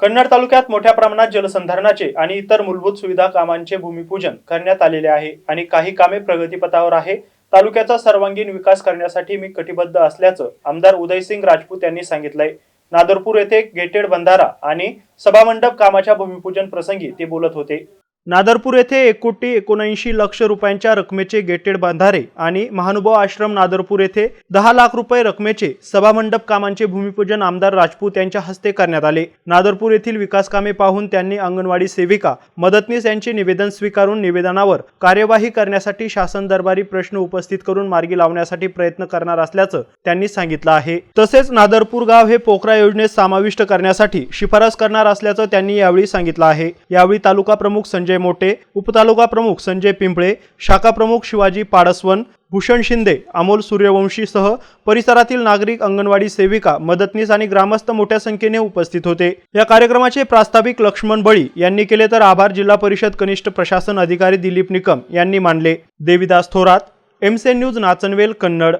कन्नड तालुक्यात मोठ्या प्रमाणात जलसंधारणाचे आणि इतर मूलभूत सुविधा कामांचे भूमिपूजन करण्यात आलेले आहे आणि काही कामे प्रगतीपथावर आहे. तालुक्याचा सर्वांगीण विकास करण्यासाठी मी कटिबद्ध असल्याचं आमदार उदयसिंग राजपूत यांनी सांगितलंय. नादरपूर येथे गेटेड बंधारा आणि सभामंडप कामाच्या भूमिपूजन प्रसंगी ते बोलत होते. नादरपूर येथे एक कोटी एकोणऐंशी लक्ष रुपयांच्या रकमेचे गेटेड बांधारे आणि महानुभाव आश्रम नादरपूर येथे दहा लाख रुपये रकमेचे सभामंडप कामांचे भूमिपूजन आमदार राजपूत यांच्या हस्ते करण्यात आले. नादरपूर येथील विकास कामे पाहून त्यांनी अंगणवाडी सेविका मदतनीस यांचे निवेदन स्वीकारून निवेदनावर कार्यवाही करण्यासाठी शासन दरबारी प्रश्न उपस्थित करून मार्गी लावण्यासाठी प्रयत्न करणार असल्याचं त्यांनी सांगितलं आहे. तसेच नादरपूर गाव हे पोखरा योजनेत समाविष्ट करण्यासाठी शिफारस करणार असल्याचं त्यांनी यावेळी सांगितलं आहे. यावेळी तालुका प्रमुख संजय मोटे उपतालुका प्रमुख संजय पिंपळे शाखा प्रमुख शिवाजी पाडसवन भूषण शिंदे अमोल सूर्यवंशीसह परिसरातील नागरिक अंगणवाडी सेविका मदतनीस आणि ग्रामस्थ मोठ्या संख्येने उपस्थित होते. या कार्यक्रमाचे प्रास्ताविक लक्ष्मण बळी यांनी केले तर आभार जिल्हा परिषद कनिष्ठ प्रशासन अधिकारी दिलीप निकम यांनी मानले. देविदास थोरात एमसे न्यूज नाचनवेल कन्नड.